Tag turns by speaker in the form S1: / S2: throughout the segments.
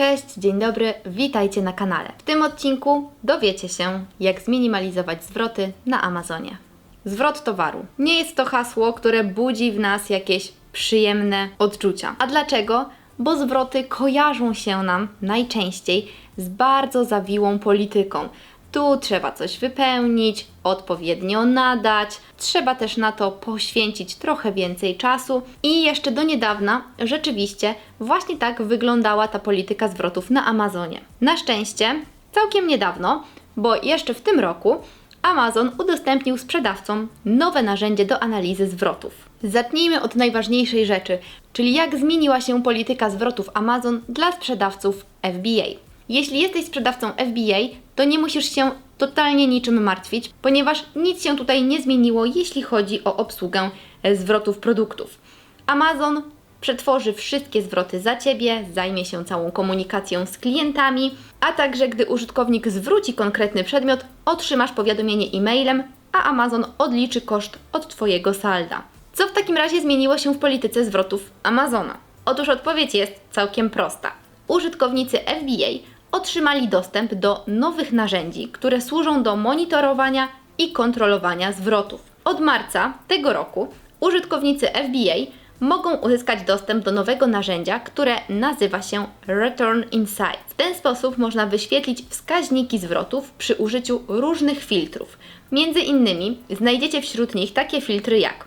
S1: Cześć, dzień dobry, witajcie na kanale. W tym odcinku dowiecie się, jak zminimalizować zwroty na Amazonie. Zwrot towaru. Nie jest to hasło, które budzi w nas jakieś przyjemne odczucia. A dlaczego? Bo zwroty kojarzą się nam najczęściej z bardzo zawiłą polityką. Tu trzeba coś wypełnić, odpowiednio nadać, trzeba też na to poświęcić trochę więcej czasu i jeszcze do niedawna rzeczywiście właśnie tak wyglądała ta polityka zwrotów na Amazonie. Na szczęście całkiem niedawno, bo jeszcze w tym roku Amazon udostępnił sprzedawcom nowe narzędzie do analizy zwrotów. Zacznijmy od najważniejszej rzeczy, czyli jak zmieniła się polityka zwrotów Amazon dla sprzedawców FBA. Jeśli jesteś sprzedawcą FBA, to nie musisz się totalnie niczym martwić, ponieważ nic się tutaj nie zmieniło, jeśli chodzi o obsługę e, zwrotów produktów. Amazon przetworzy wszystkie zwroty za Ciebie, zajmie się całą komunikacją z klientami, a także gdy użytkownik zwróci konkretny przedmiot, otrzymasz powiadomienie e-mailem, a Amazon odliczy koszt od Twojego salda. Co w takim razie zmieniło się w polityce zwrotów Amazona? Otóż odpowiedź jest całkiem prosta. Użytkownicy FBA otrzymali dostęp do nowych narzędzi, które służą do monitorowania i kontrolowania zwrotów. Od marca tego roku użytkownicy FBA mogą uzyskać dostęp do nowego narzędzia, które nazywa się Return Insight. W ten sposób można wyświetlić wskaźniki zwrotów przy użyciu różnych filtrów. Między innymi znajdziecie wśród nich takie filtry jak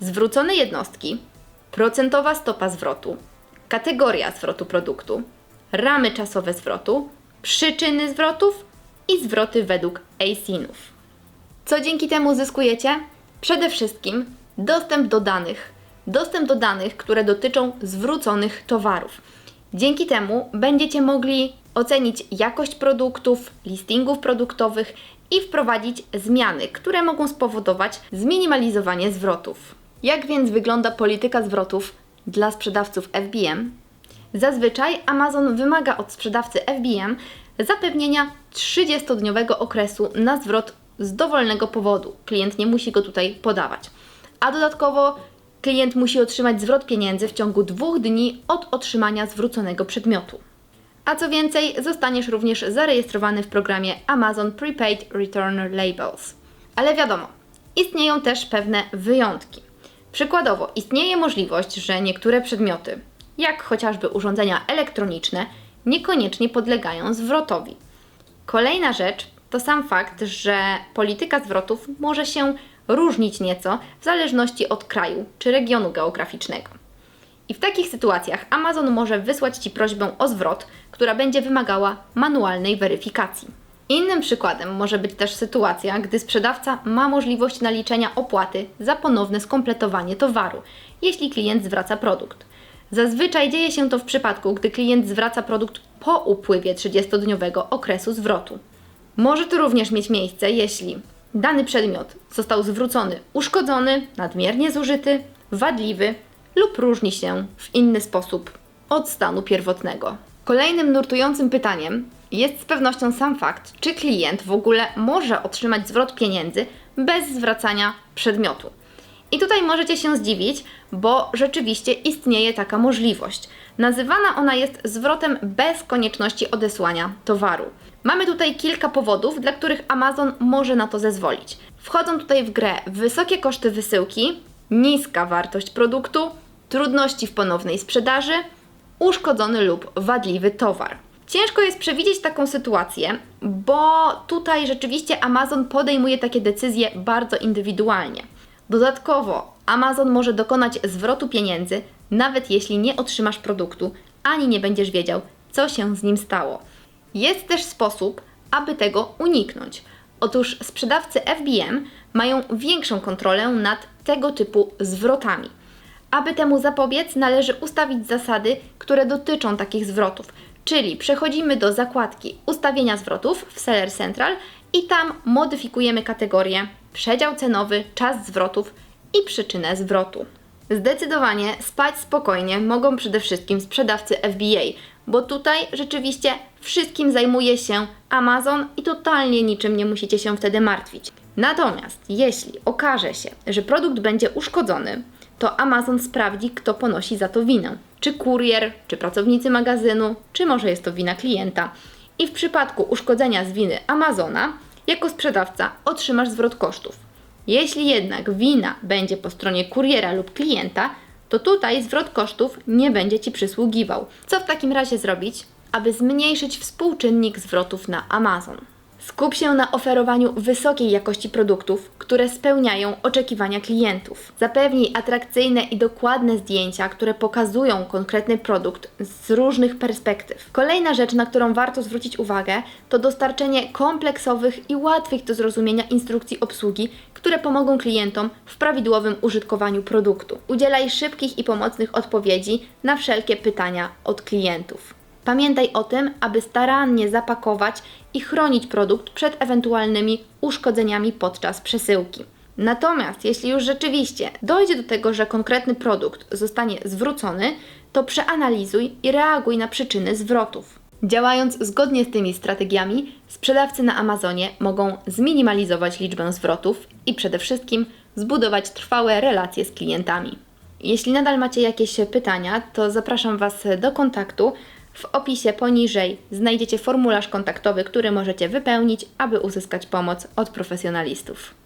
S1: zwrócone jednostki, procentowa stopa zwrotu, kategoria zwrotu produktu, ramy czasowe zwrotu, przyczyny zwrotów i zwroty według ASIN-ów. Co dzięki temu zyskujecie? Przede wszystkim dostęp do danych. Dostęp do danych, które dotyczą zwróconych towarów. Dzięki temu będziecie mogli ocenić jakość produktów, listingów produktowych i wprowadzić zmiany, które mogą spowodować zminimalizowanie zwrotów. Jak więc wygląda polityka zwrotów dla sprzedawców FBM? Zazwyczaj Amazon wymaga od sprzedawcy FBM zapewnienia 30-dniowego okresu na zwrot z dowolnego powodu. Klient nie musi go tutaj podawać. A dodatkowo klient musi otrzymać zwrot pieniędzy w ciągu dwóch dni od otrzymania zwróconego przedmiotu. A co więcej, zostaniesz również zarejestrowany w programie Amazon Prepaid Return Labels. Ale wiadomo, istnieją też pewne wyjątki. Przykładowo, istnieje możliwość, że niektóre przedmioty, jak chociażby urządzenia elektroniczne, niekoniecznie podlegają zwrotowi. Kolejna rzecz to sam fakt, że polityka zwrotów może się różnić nieco w zależności od kraju czy regionu geograficznego. I w takich sytuacjach Amazon może wysłać Ci prośbę o zwrot, która będzie wymagała manualnej weryfikacji. Innym przykładem może być też sytuacja, gdy sprzedawca ma możliwość naliczenia opłaty za ponowne skompletowanie towaru, jeśli klient zwraca produkt. Zazwyczaj dzieje się to w przypadku, gdy klient zwraca produkt po upływie 30-dniowego okresu zwrotu. Może to również mieć miejsce, jeśli dany przedmiot został zwrócony uszkodzony, nadmiernie zużyty, wadliwy lub różni się w inny sposób od stanu pierwotnego. Kolejnym nurtującym pytaniem jest z pewnością sam fakt, czy klient w ogóle może otrzymać zwrot pieniędzy bez zwracania przedmiotu. I tutaj możecie się zdziwić, bo rzeczywiście istnieje taka możliwość. Nazywana ona jest zwrotem bez konieczności odesłania towaru. Mamy tutaj kilka powodów, dla których Amazon może na to zezwolić. Wchodzą tutaj w grę wysokie koszty wysyłki, niska wartość produktu, trudności w ponownej sprzedaży, uszkodzony lub wadliwy towar. Ciężko jest przewidzieć taką sytuację, bo tutaj rzeczywiście Amazon podejmuje takie decyzje bardzo indywidualnie. Dodatkowo Amazon może dokonać zwrotu pieniędzy, nawet jeśli nie otrzymasz produktu, ani nie będziesz wiedział, co się z nim stało. Jest też sposób, aby tego uniknąć. Otóż sprzedawcy FBM mają większą kontrolę nad tego typu zwrotami. Aby temu zapobiec, należy ustawić zasady, które dotyczą takich zwrotów. Czyli przechodzimy do zakładki Ustawienia zwrotów w Seller Central i tam modyfikujemy kategorię przedział cenowy, czas zwrotów i przyczynę zwrotu. Zdecydowanie spać spokojnie mogą przede wszystkim sprzedawcy FBA, bo tutaj rzeczywiście wszystkim zajmuje się Amazon i totalnie niczym nie musicie się wtedy martwić. Natomiast jeśli okaże się, że produkt będzie uszkodzony, to Amazon sprawdzi, kto ponosi za to winę. Czy kurier, czy pracownicy magazynu, czy może jest to wina klienta. I w przypadku uszkodzenia z winy Amazona, jako sprzedawca otrzymasz zwrot kosztów. Jeśli jednak wina będzie po stronie kuriera lub klienta, to tutaj zwrot kosztów nie będzie Ci przysługiwał. Co w takim razie zrobić, aby zmniejszyć współczynnik zwrotów na Amazon? Skup się na oferowaniu wysokiej jakości produktów, które spełniają oczekiwania klientów. Zapewnij atrakcyjne i dokładne zdjęcia, które pokazują konkretny produkt z różnych perspektyw. Kolejna rzecz, na którą warto zwrócić uwagę, to dostarczenie kompleksowych i łatwych do zrozumienia instrukcji obsługi, które pomogą klientom w prawidłowym użytkowaniu produktu. Udzielaj szybkich i pomocnych odpowiedzi na wszelkie pytania od klientów. Pamiętaj o tym, aby starannie zapakować i chronić produkt przed ewentualnymi uszkodzeniami podczas przesyłki. Natomiast jeśli już rzeczywiście dojdzie do tego, że konkretny produkt zostanie zwrócony, to przeanalizuj i reaguj na przyczyny zwrotów. Działając zgodnie z tymi strategiami, sprzedawcy na Amazonie mogą zminimalizować liczbę zwrotów i przede wszystkim zbudować trwałe relacje z klientami. Jeśli nadal macie jakieś pytania, to zapraszam Was do kontaktu. W opisie poniżej znajdziecie formularz kontaktowy, który możecie wypełnić, aby uzyskać pomoc od profesjonalistów.